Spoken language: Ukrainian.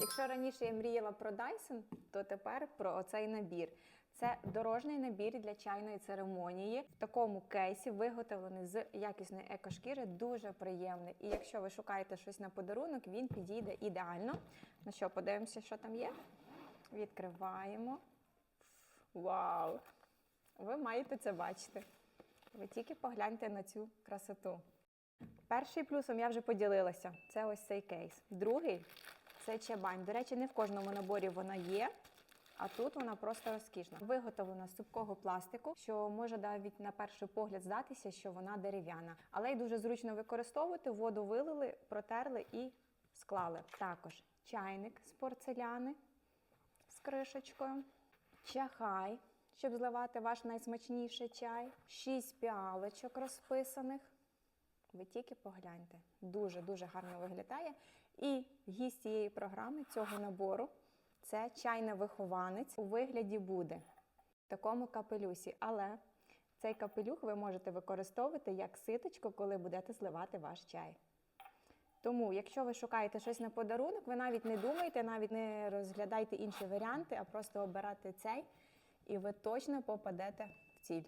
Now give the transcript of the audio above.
Якщо раніше я мріяла про Dyson, то тепер про оцей набір. Це дорожній набір для чайної церемонії. В такому кейсі виготовлений з якісної екошкіри, дуже приємний. І якщо ви шукаєте щось на подарунок, він підійде ідеально. Ну що, подивимося, що там є. Відкриваємо. Вау! Ви маєте це бачити. Ви тільки погляньте на цю красоту. Перший плюсом я вже поділилася. Це ось цей кейс. Другий це чабань. До речі, не в кожному наборі вона є, а тут вона просто розкішна. Виготовлена з цупкого пластику, що може навіть на перший погляд здатися, що вона дерев'яна. Але й дуже зручно використовувати. Воду вилили, протерли і склали. Також чайник з порцеляни з кришечкою, чахай, щоб зливати ваш найсмачніший чай, шість піалочок розписаних. Ви тільки погляньте. Дуже-дуже гарно виглядає. І гість цієї програми, цього набору, це чайний вихованець у вигляді буде в такому капелюсі. Але цей капелюх ви можете використовувати як ситочку, коли будете зливати ваш чай. Тому, якщо ви шукаєте щось на подарунок, ви навіть не думайте, навіть не розглядайте інші варіанти, а просто обирайте цей, і ви точно попадете в ціль.